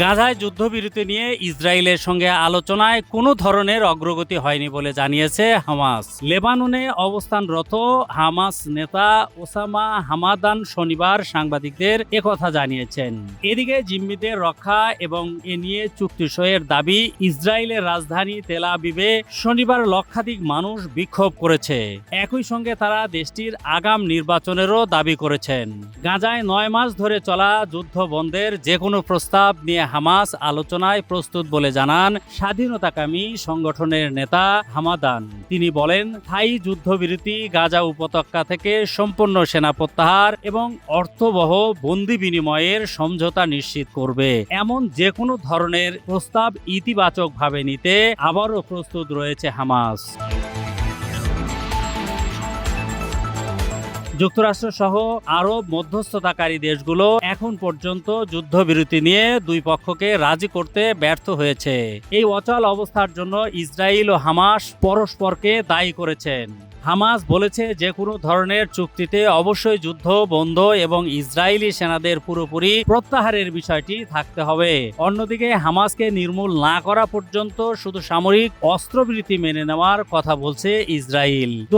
গাজায় যুদ্ধবিরতি নিয়ে ইসরায়েলের সঙ্গে আলোচনায় কোনো ধরনের অগ্রগতি হয়নি বলে জানিয়েছে হামাস। লেবাননে অবস্থানরত হামাস নেতা ওসামা হামাদান শনিবার সাংবাদিকদের একথা জানিয়েছেন। এদিকে জিম্মিদের রক্ষা এবং এ নিয়ে চুক্তি সইয়ের দাবি ইসরায়েলের রাজধানী তেল আবিবে শনিবার লক্ষাধিক মানুষ বিক্ষোভ করেছে। একই সঙ্গে তারা দেশটির আগাম নির্বাচনেরও দাবি করেছেন। গাজায় নয় মাস ধরে চলা যুদ্ধ বন্ধের যে কোনো প্রস্তাব নিয়ে হামাস আলোচনায় প্রস্তুত বলে জানান স্বাধীনতাকামী সংগঠনের নেতা হামাদান। তিনি বলেন, থাই যুদ্ধবিরতি গাজা উপত্যকা থেকে সম্পূর্ণ সেনা প্রত্যাহার এবং অর্থবহ বন্দি বিনিময়ের সমঝোতা নিশ্চিত করবে। এমন যে কোনো ধরনের প্রস্তাব ইতিবাচকভাবে নিতে আবারও প্রস্তুত রয়েছে হামাস। যুক্তরাষ্ট্র সহ আরব মধ্যস্থতাকারী দেশগুলো এখন পর্যন্ত যুদ্ধবিরতি নিয়ে দুই পক্ষকে রাজি করতে ব্যর্থ হয়েছে। এই অচল অবস্থার জন্য ইসরায়েল ও হামাস পরস্পরকে দায়ী করেছেন। হামাস বলেছে যে কোনো ধরনের চুক্তিতে অবশ্যই যুদ্ধ বন্ধ এবং ইসরায়েলি সেনাদের পুরোপুরি প্রত্যাহারের বিষয়টি থাকতে হবে। অন্যদিকে হামাসকে নির্মূল না করা পর্যন্ত শুধু সামরিক অস্ত্রবিরতি মেনে নেওয়ার কথা বলছে ইসরায়েল। দু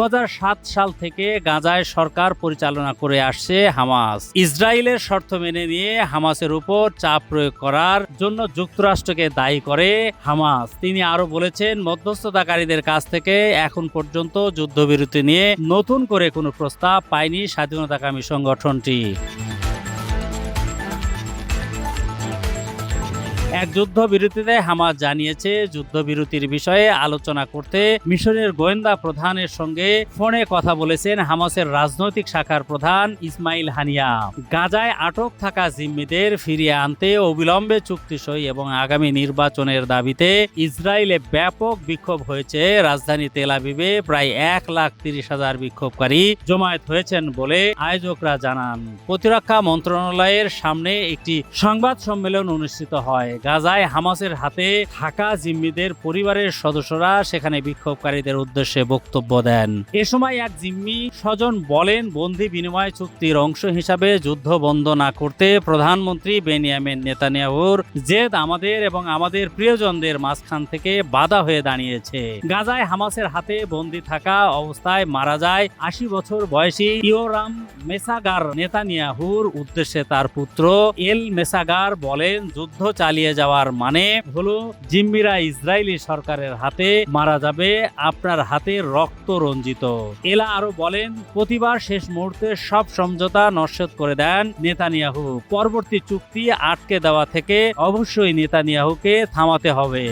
সাল থেকে গাজায় সরকার পরিচালনা করে আসছে হামাস। ইসরায়েলের শর্ত মেনে নিয়ে হামাসের উপর চাপ প্রয়োগ করার জন্য যুক্তরাষ্ট্রকে দায়ী করে হামাস। তিনি আরও বলেছেন, মধ্যস্থতাকারীদের কাছ থেকে এখন পর্যন্ত যুদ্ধবিরতি নিয়ে নতুন করে কোনো প্রস্তাব পায়নি স্বাধীনতাকামী সংগঠনটি। এক যুদ্ধবিরতিতে হামাস জানিয়েছে। যুদ্ধবিরতির বিষয়ে আলোচনা করতে মিশরের গোয়েন্দা প্রধানের সঙ্গে ফোনে কথা বলেছেন হামাসের রাজনৈতিক শাখার প্রধান ইসমাইল হানিয়া। গাজায় আটক থাকা জিম্মিদের ফিরিয়ে আনতে অবিলম্বে চুক্তি সই এবং আগামী নির্বাচনের দাবিতে ইসরায়েলে ব্যাপক বিক্ষোভ হয়েছে। রাজধানী তেল আবিবে প্রায় এক লাখ তিরিশ হাজার বিক্ষোভকারী জমায়েত হয়েছেন বলে আয়োজকরা জানান। প্রতিরক্ষা মন্ত্রণালয়ের সামনে একটি সংবাদ সম্মেলন অনুষ্ঠিত হয়। গাজায় হামাসের হাতে থাকা জিম্মিদের পরিবারের সদস্যরা সেখানে বিক্ষোভকারীদের উদ্দেশ্যে বক্তব্য দেন। এ সময় এক জিম্মি স্বজন বলেন, বন্দি বিনিময় চুক্তির অংশ হিসাবে যুদ্ধ বন্ধ না করতে প্রধানমন্ত্রী বেনিয়ামিন নেতানিয়াহুর জেদ আমাদের এবং আমাদের প্রিয়জনদের মাঝখান থেকে বাধা হয়ে দাঁড়িয়েছে। গাজায় হামাসের হাতে বন্দি থাকা অবস্থায় মারা যায় আশি বছর বয়সী ইওরাম মেসাগার নেতানিয়াহুর উদ্দেশ্যে তার পুত্র এল মেসাগার বলেন, যুদ্ধ চালিয়ে যাওয়ার মানে হলো জিম্মিরা ইসরায়েলি সরকারের হাতে মারা যাবে, আপনার হাতে রক্ত রঞ্জিত। এলা আরও বলেন, প্রতিবার শেষ মুহূর্তে সব সমঝোতা নস্বত করে দেন নেতানিয়াহু। পরবর্তী চুক্তি আটকে দেওয়া থেকে অবশ্যই নেতানিয়াহুকে থামাতে হবে।